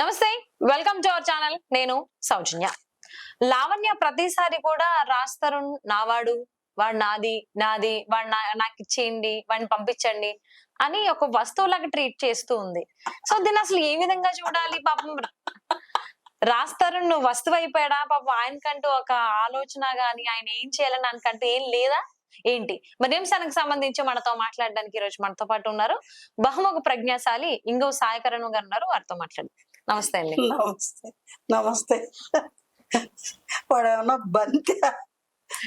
నమస్తే welcome to our channel నేను సౌజన్య. లావణ్య ప్రతిసారి కూడా రాస్తారు నావాడు వాడు నాది నాది వాడు నాకు ఇచ్చేయండి వాడిని పంపించండి అని ఒక వస్తువులాగా ట్రీట్ చేస్తూ ఉంది. సో దీన్ని అసలు ఏ విధంగా చూడాలి పాపం? రాస్తారు నువ్వు వస్తువు అయిపోయాడా పాపం ఆయనకంటూ ఒక ఆలోచన గాని ఆయన ఏం చేయాలని ఆయనకంటూ ఏం లేదా? ఏంటి? మరి అంశానికి సంబంధించి మనతో మాట్లాడడానికి ఈ రోజు మనతో పాటు ఉన్నారు బహుముఖ ప్రజ్ఞాశాలి ఇంగో సాయకరణం గారు ఉన్నారు. వారితో మాట్లాడు. నమస్తే అండి. నమస్తే. నమస్తే. బంతి?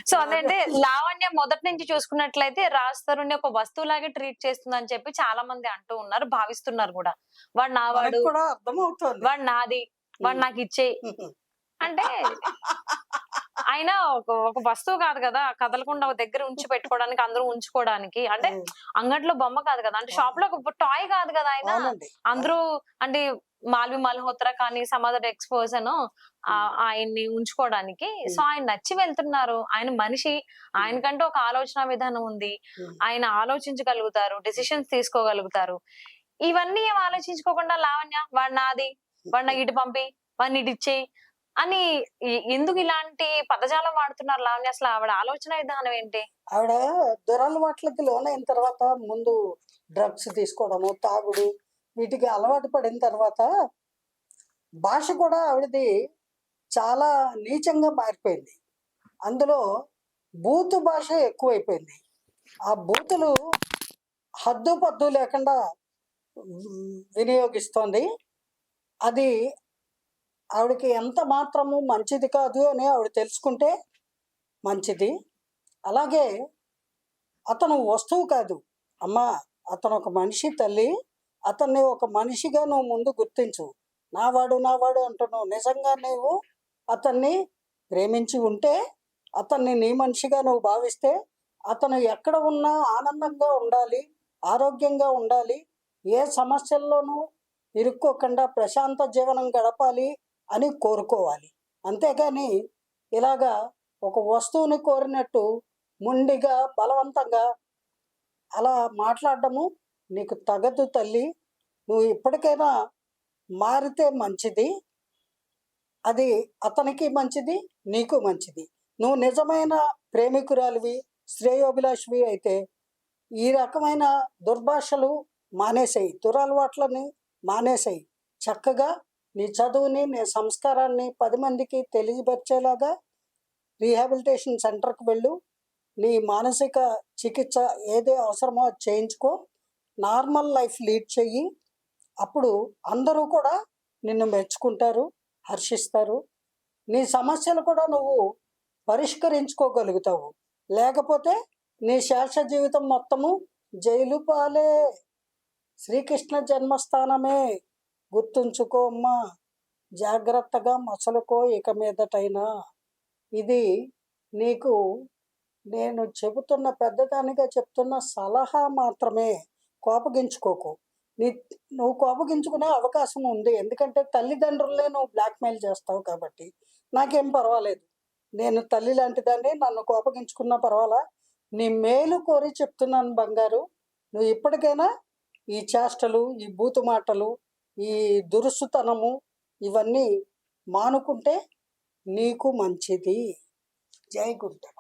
సో అదంటే లావణ్య మొదటి నుంచి చూసుకున్నట్లయితే రాస్తారుని ఒక వస్తువులాగే ట్రీట్ చేస్తుందని చెప్పి చాలా మంది అంటూ ఉన్నారు భావిస్తున్నారు కూడా. వాడు నా వాడు వాడు నాది వాడు నాకు ఇచ్చే అంటే ఆయన ఒక ఒక వస్తువు కాదు కదా కదలకుండా ఒక దగ్గర ఉంచి పెట్టుకోవడానికి అందరూ ఉంచుకోవడానికి. అంటే అంగట్లో బొమ్మ కాదు కదా అంటే షాప్లో ఒక టాయ్ కాదు కదా ఆయన అందరూ అంటే మాల్వి మల్హోత్రా కానీ సమాధర్ ఎక్స్పోజన్ ఆయన్ని ఉంచుకోవడానికి. సో ఆయన నచ్చి వెళ్తున్నారు. ఆయన మనిషి ఆయనకంటూ ఒక ఆలోచన విధానం ఉంది. ఆయన ఆలోచించగలుగుతారు డెసిషన్స్ తీసుకోగలుగుతారు. ఇవన్నీ ఏం ఆలోచించుకోకుండా లావణ్య వాడు నాది వాడు నాకు ఇటు పంపి వాడిని ఇటు ఇచ్చేయి అని ఎందుకు ఇలాంటి పదజాలం వాడుతున్నారు లావణ్య? అసలు ఆవిడ ఆలోచన విధానం ఏంటి? ఆవిడ దురలవాట్లకి లోనైన తర్వాత ముందు డ్రగ్స్ తీసుకోవడము తాగుడు వీటికి అలవాటు పడిన తర్వాత భాష కూడా ఆవిడది చాలా నీచంగా మారిపోయింది. అందులో బూతు భాష ఎక్కువైపోయింది. ఆ బూతులు హద్దు పద్దు లేకుండా వినియోగిస్తోంది. అది ఆవిడకి ఎంత మాత్రము మంచిది కాదు అని ఆవిడ తెలుసుకుంటే మంచిది. అలాగే అతను వస్తువు కాదు. అమ్మ అతను ఒక మనిషి తల్లి. అతన్ని ఒక మనిషిగా నువ్వు ముందు గుర్తించు. నావాడు నావాడు అంటున్నావు. నిజంగా నువ్వు అతన్ని ప్రేమించి ఉంటే అతన్ని నీ మనిషిగా నువ్వు భావిస్తే అతను ఎక్కడ ఉన్నా ఆనందంగా ఉండాలి ఆరోగ్యంగా ఉండాలి. ఏ సమస్యల్లోనూ ఇరుక్కోకుండా ప్రశాంత జీవనం గడపాలి. అని కోరుకోవాలి. అంతేగాని ఇలాగా ఒక వస్తువుని కోరినట్టు ముండిగా బలవంతంగా అలా మాట్లాడడము నీకు తగదు తల్లి. నువ్వు ఇప్పటికైనా మారితే మంచిది. అది అతనికి మంచిది నీకు మంచిది. నువ్వు నిజమైన ప్రేమికురాలివి శ్రేయోభిలాషివి అయితే ఈ రకమైన దుర్భాషలు మానేసాయి. దురలవాట్లని మానేసాయి. చక్కగా నీ చదువుని నీ సంస్కారాన్ని పది మందికి తెలియపరిచేలాగా రీహాబిలిటేషన్ సెంటర్కి వెళ్ళు. నీ మానసిక చికిత్స ఏది అవసరమో చేయించుకో. నార్మల్ లైఫ్ లీడ్ చెయ్యి. అప్పుడు అందరూ కూడా నిన్ను మెచ్చుకుంటారు హర్షిస్తారు. నీ సమస్యలు కూడా నువ్వు పరిష్కరించుకోగలుగుతావు. లేకపోతే నీ శేష జీవితం మొత్తము జైలు పాలే. శ్రీకృష్ణ జన్మస్థానమే. గుర్తుంచుకో అమ్మా. జాగ్రత్తగా మసలుకో ఇక మీదటైనా. ఇది నీకు నేను చెబుతున్న పెద్దదానిగా చెప్తున్న సలహా మాత్రమే. కోపగించుకోకు. నీ నువ్వు కోపగించుకునే అవకాశం ఉంది. ఎందుకంటే తల్లిదండ్రులే నువ్వు బ్లాక్మెయిల్ చేస్తావు కాబట్టి. నాకేం పర్వాలేదు. నేను తల్లి లాంటిదాన్ని నన్ను కోపగించుకున్నా పర్వాలా? నీ మేలు కోరి చెప్తున్నాను బంగారు. నువ్వు ఇప్పటికైనా ఈ చేష్టలు ఈ బూతు మాటలు ఈ దురుసుతనము ఇవన్నీ మానుకుంటే నీకు మంచిది. జై గురుదేవ